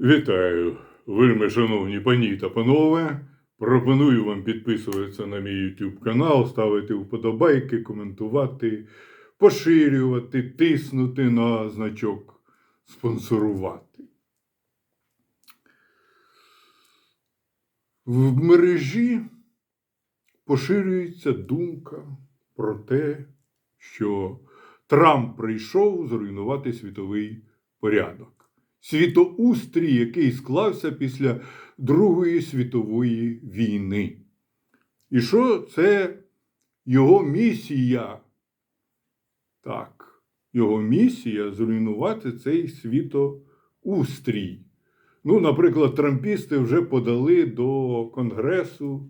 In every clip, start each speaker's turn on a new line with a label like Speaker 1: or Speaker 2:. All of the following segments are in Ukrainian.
Speaker 1: Вітаю, вельми шановні пані та панове. Пропоную вам підписуватися на мій YouTube канал, ставити вподобайки, коментувати, поширювати, тиснути на значок спонсорувати. В мережі поширюється думка про те, що Трамп прийшов зруйнувати світовий порядок. Світоустрій, який склався після Другої світової війни. І що це його місія? Так, його місія зруйнувати цей світоустрій. Ну, наприклад, трампісти вже подали до Конгресу,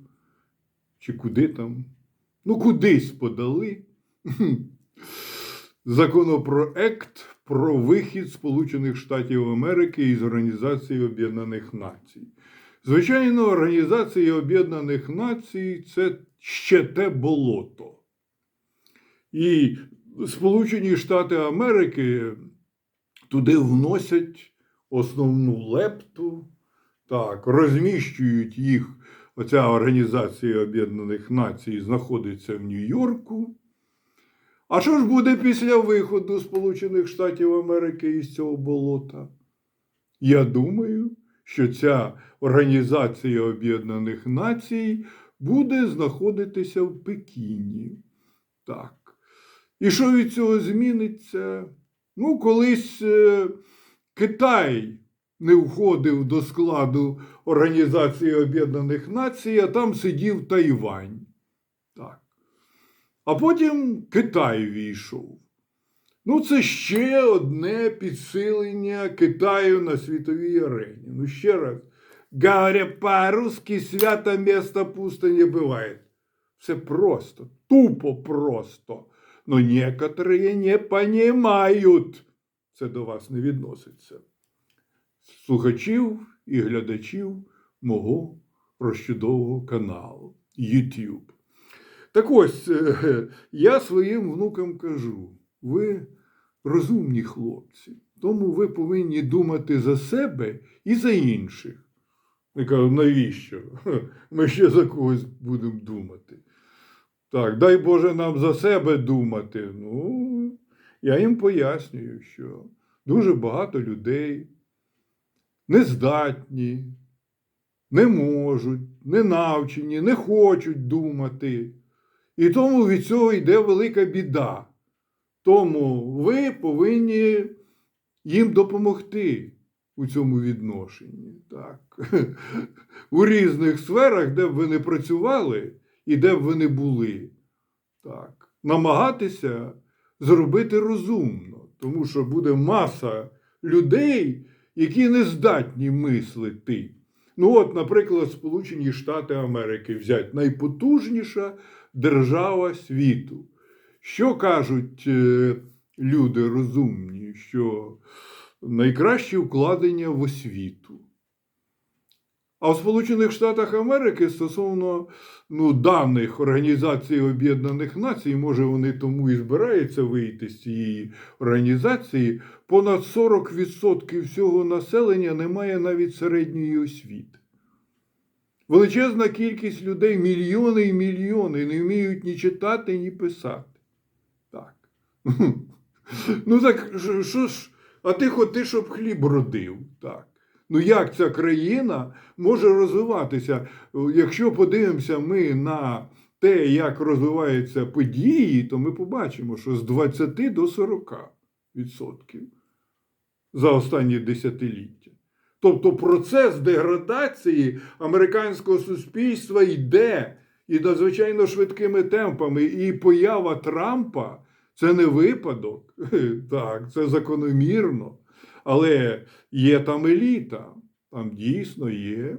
Speaker 1: чи куди там? Ну, кудись подали законопроект про вихід Сполучених Штатів Америки із Організації Об'єднаних Націй. Звичайно, Організація Об'єднаних Націй це ще те болото. І Сполучені Штати Америки туди вносять основну лепту, так, розміщують їх. Оця Організація Об'єднаних Націй знаходиться в Нью-Йорку. А що ж буде після виходу Сполучених Штатів Америки із цього болота? Я думаю, що ця Організація Об'єднаних Націй буде знаходитися в Пекіні. Так. І що від цього зміниться? Ну, колись е, Китай не входив до складу Організації Об'єднаних Націй, а там сидів Тайвань. А потім Китай війшов. Ну, це ще одне підсилення Китаю на світовій арені. Ну, ще раз, говоря по-русски, свято место пусто не буває. Все просто, тупо просто. Но некоторые не понимають. Це до вас не відноситься. Слухачів і глядачів мого розчудового каналу YouTube. Так ось, е, я своїм внукам кажу: ви розумні хлопці, тому ви повинні думати за себе і за інших. Я кажу, навіщо? Ми ще за когось будемо думати. Так, дай Боже нам за себе думати. Ну, я їм пояснюю, що дуже багато людей нездатні, не можуть, не навчені, не хочуть думати. І тому від цього йде велика біда. Тому ви повинні їм допомогти у цьому відношенні. Так. У різних сферах, де б ви не працювали і де б ви не були. Так. Намагатися зробити розумно, тому що буде маса людей, які не здатні мислити. Ну, от, наприклад, Сполучені Штати Америки взять найпотужніша держава світу. Що кажуть е, люди розумні, що найкраще вкладення в освіту. А в Сполучених Штатах Америки стосовно ну, даних Організації Об'єднаних Націй, може, вони тому і збираються вийти з цієї організації, понад 40% всього населення не має навіть середньої освіти. Величезна кількість людей, мільйони і мільйони, не вміють ні читати, ні писати. Так. Ну так що ж, а ти хоти, щоб хліб родив. Так. Ну як ця країна може розвиватися? Якщо подивимося ми на те, як розвиваються події, то ми побачимо, що з 20 до 40 відсотків за останні десятиліття. Тобто процес деградації американського суспільства йде і надзвичайно швидкими темпами. І поява Трампа це не випадок, так, це закономірно. Але є там еліта, там дійсно є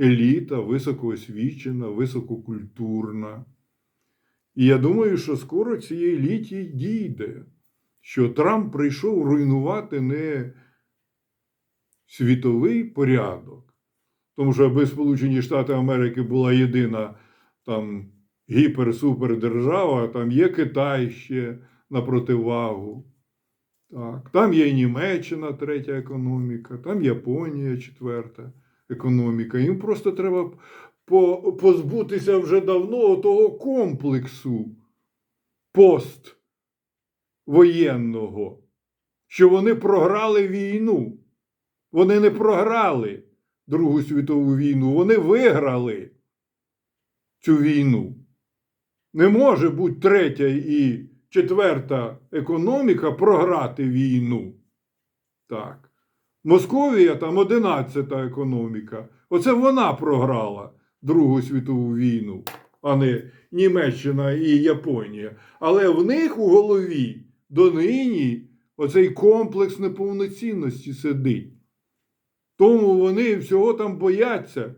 Speaker 1: еліта високоосвічена, висококультурна. І я думаю, що скоро цієї еліті дійде, що Трамп прийшов руйнувати не світовий порядок. Тому що аби Сполучені Штати Америки була єдина там гіпер-супердержава, там є Китай ще на противагу. Так, там є Німеччина, третя економіка, там Японія, четверта економіка. Їм просто треба позбутися вже давно того комплексу поствоєнного, що вони програли війну. Вони не програли Другу світову війну, вони виграли цю війну. Не може бути третя і четверта економіка програти війну. Так. Московія там одинадцята економіка. Оце вона програла Другу світову війну, а не Німеччина і Японія. Але в них у голові донині оцей комплекс неповноцінності сидить. Тому вони всього там бояться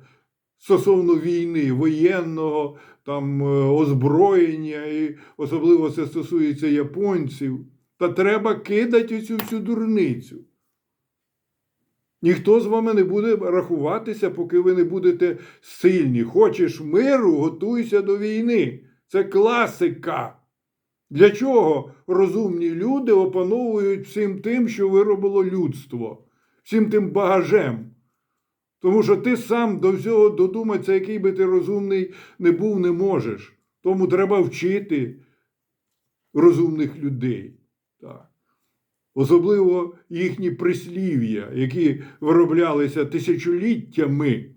Speaker 1: стосовно війни, воєнного там е, озброєння, і особливо це стосується японців. Та треба кидати оцю всю дурницю. Ніхто з вами не буде рахуватися, поки ви не будете сильні. Хочеш миру, готуйся до війни. Це класика. Для чого розумні люди опановують всім тим, що виробило людство, всім тим багажем? Тому що ти сам до всього додуматися, який би ти розумний не був, не можеш. Тому треба вчити розумних людей. Так. Особливо їхні прислів'я, які вироблялися тисячоліттями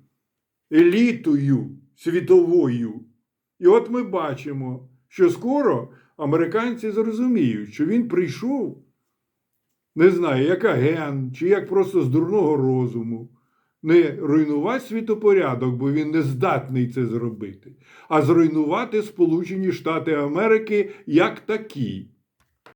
Speaker 1: елітою світовою. І от ми бачимо, що скоро американці зрозуміють, що він прийшов, не знаю, як агент, чи як просто з дурного розуму, не руйнувати світопорядок, бо він не здатний це зробити, а зруйнувати Сполучені Штати Америки як такі.